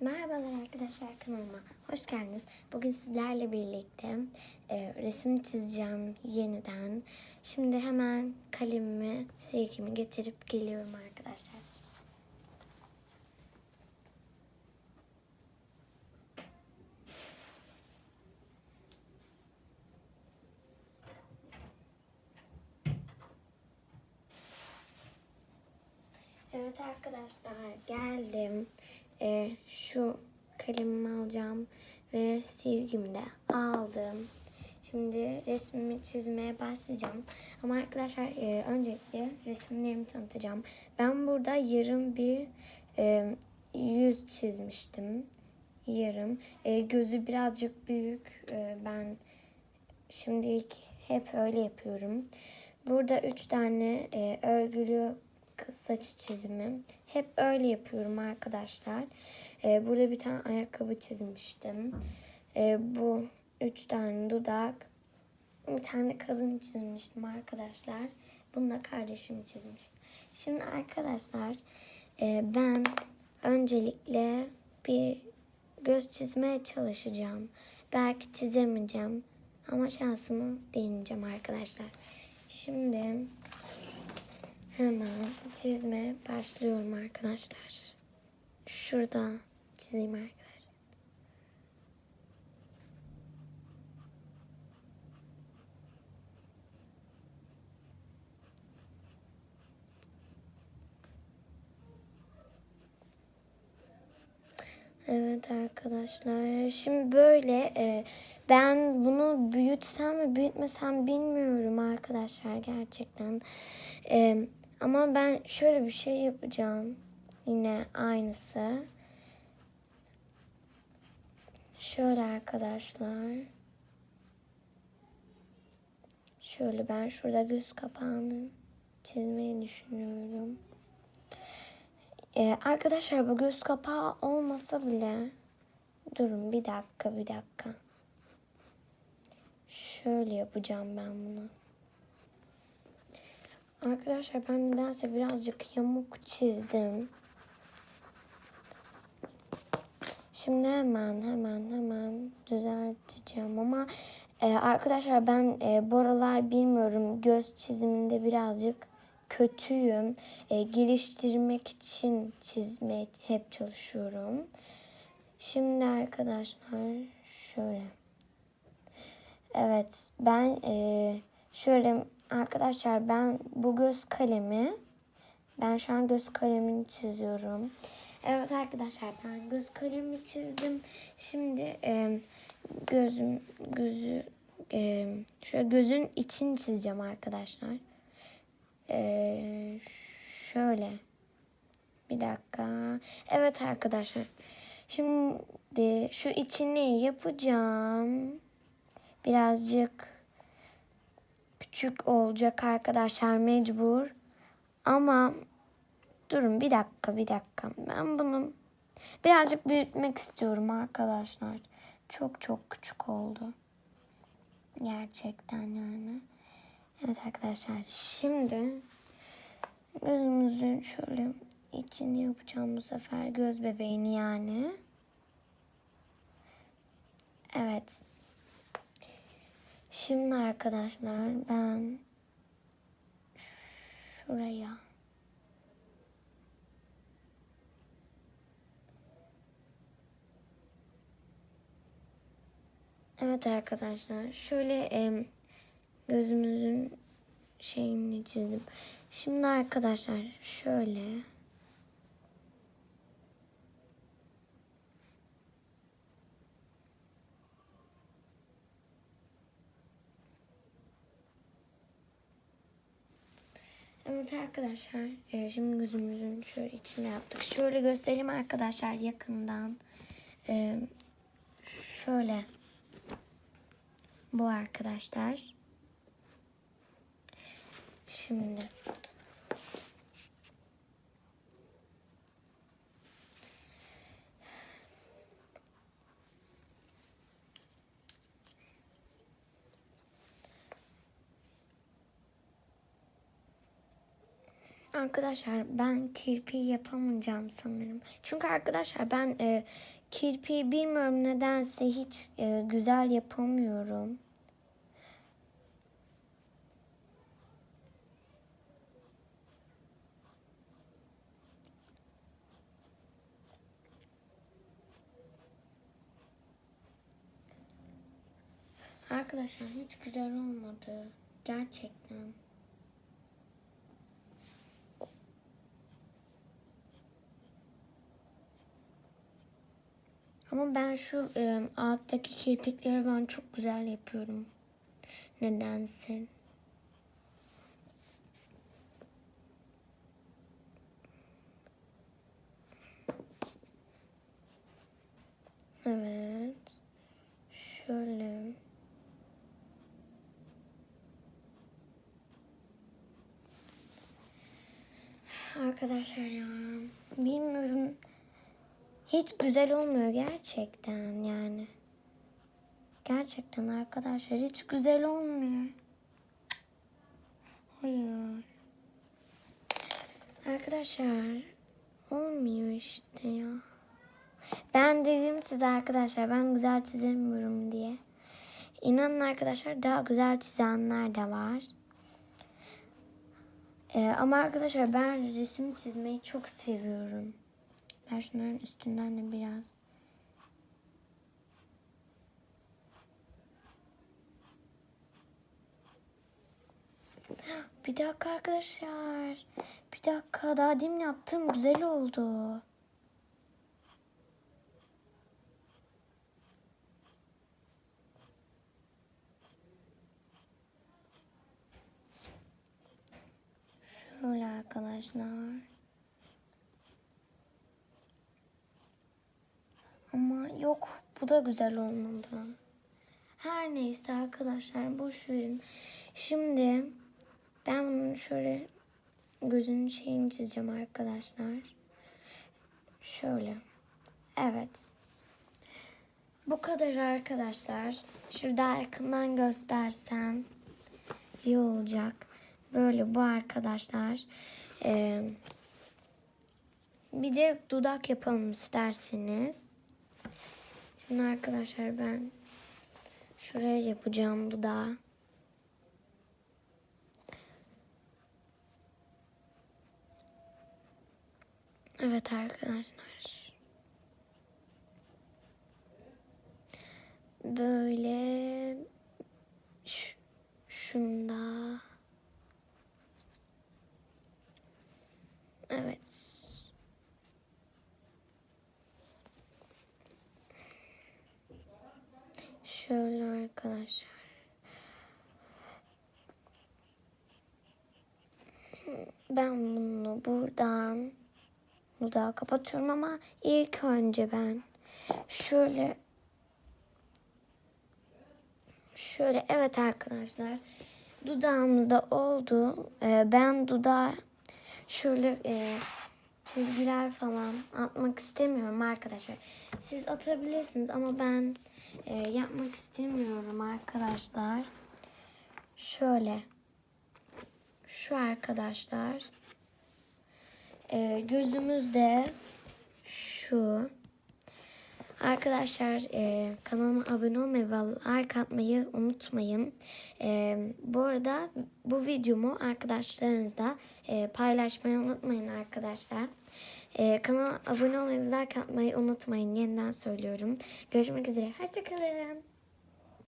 Merhabalar arkadaşlar kanalıma hoş geldiniz. Bugün sizlerle birlikte e, resim çizeceğim yeniden. Şimdi hemen kalemimi, silgimi getirip geliyorum arkadaşlar. Evet arkadaşlar geldim. Ee, şu kalemimi alacağım ve silgimi de aldım. Şimdi resmimi çizmeye başlayacağım. Ama arkadaşlar e, öncelikle resimlerimi tanıtacağım. Ben burada yarım bir e, yüz çizmiştim. Yarım. E, gözü birazcık büyük. E, ben şimdilik hep öyle yapıyorum. Burada üç tane e, örgülü saçı çizimi. Hep öyle yapıyorum arkadaşlar. Ee, burada bir tane ayakkabı çizmiştim. Ee, bu üç tane dudak. Bir tane kadın çizmiştim arkadaşlar. Bunu da kardeşim çizmiş. Şimdi arkadaşlar e, ben öncelikle bir göz çizmeye çalışacağım. Belki çizemeyeceğim. Ama şansımı deneyeceğim arkadaşlar. Şimdi Hemen çizmeye başlıyorum arkadaşlar. Şurada çizeyim arkadaşlar. Evet arkadaşlar. Şimdi böyle e, ben bunu büyütsem mi büyütmesem bilmiyorum arkadaşlar gerçekten. E, ama ben şöyle bir şey yapacağım. Yine aynısı. Şöyle arkadaşlar. Şöyle ben şurada göz kapağını çizmeyi düşünüyorum. Ee, arkadaşlar bu göz kapağı olmasa bile durun bir dakika bir dakika. Şöyle yapacağım ben bunu. Arkadaşlar ben nedense birazcık yamuk çizdim. Şimdi hemen hemen hemen düzelteceğim ama e, arkadaşlar ben e, bu aralar bilmiyorum göz çiziminde birazcık kötüyüm. E, geliştirmek için çizmeye hep çalışıyorum. Şimdi arkadaşlar şöyle. Evet ben e, şöyle Arkadaşlar ben bu göz kalemi ben şu an göz kalemini çiziyorum. Evet arkadaşlar ben göz kalemi çizdim. Şimdi e, gözüm gözü e, şöyle gözün içini çizeceğim arkadaşlar. E, şöyle bir dakika. Evet arkadaşlar. Şimdi şu içini yapacağım. Birazcık küçük olacak arkadaşlar mecbur. Ama durun bir dakika bir dakika. Ben bunu birazcık büyütmek istiyorum arkadaşlar. Çok çok küçük oldu. Gerçekten yani. Evet arkadaşlar şimdi gözümüzün şöyle içini yapacağım bu sefer göz bebeğini yani. Evet Şimdi arkadaşlar ben şuraya Evet arkadaşlar şöyle e, gözümüzün şeyini çizdim. Şimdi arkadaşlar şöyle Evet arkadaşlar e, şimdi gözümüzün şöyle içine yaptık. Şöyle göstereyim arkadaşlar yakından. E, şöyle bu arkadaşlar. Şimdi Arkadaşlar ben kirpi yapamayacağım sanırım. Çünkü arkadaşlar ben e, kirpi bilmiyorum nedense hiç e, güzel yapamıyorum. Arkadaşlar hiç güzel olmadı. Gerçekten. Ama ben şu e, alttaki kirpikleri ben çok güzel yapıyorum. Nedense. Evet. Şöyle. Arkadaşlar ya bilmiyorum hiç güzel olmuyor gerçekten yani. Gerçekten arkadaşlar hiç güzel olmuyor. Hayır. Arkadaşlar olmuyor işte ya. Ben dedim size arkadaşlar ben güzel çizemiyorum diye. İnanın arkadaşlar daha güzel çizenler de var. Ee, ama arkadaşlar ben resim çizmeyi çok seviyorum. Ben şunların üstünden de biraz Bir dakika arkadaşlar. Bir dakika daha demin yaptığım güzel oldu. Şöyle arkadaşlar. Ama yok bu da güzel olmadı. Her neyse arkadaşlar boş verin. Şimdi ben bunun şöyle gözünün şeyini çizeceğim arkadaşlar. Şöyle. Evet. Bu kadar arkadaşlar. Şurada yakından göstersem iyi olacak. Böyle bu arkadaşlar. Ee, bir de dudak yapalım isterseniz. Şimdi arkadaşlar ben şuraya yapacağım dudağı. Evet arkadaşlar. Böyle şunda Evet. Şöyle arkadaşlar. Ben bunu buradan dudağı kapatıyorum ama ilk önce ben şöyle şöyle evet arkadaşlar dudağımız da oldu. Ee, ben dudağı şöyle e, çizgiler falan atmak istemiyorum arkadaşlar. Siz atabilirsiniz ama ben e, yapmak istemiyorum arkadaşlar. Şöyle. Şu arkadaşlar. E, gözümüz de şu. Arkadaşlar e, kanalıma abone olmayı ve like atmayı unutmayın. E, bu arada bu videomu arkadaşlarınızla e, paylaşmayı unutmayın arkadaşlar. E, kanala abone olmayı like atmayı unutmayın. Yeniden söylüyorum. Görüşmek üzere. Hoşçakalın.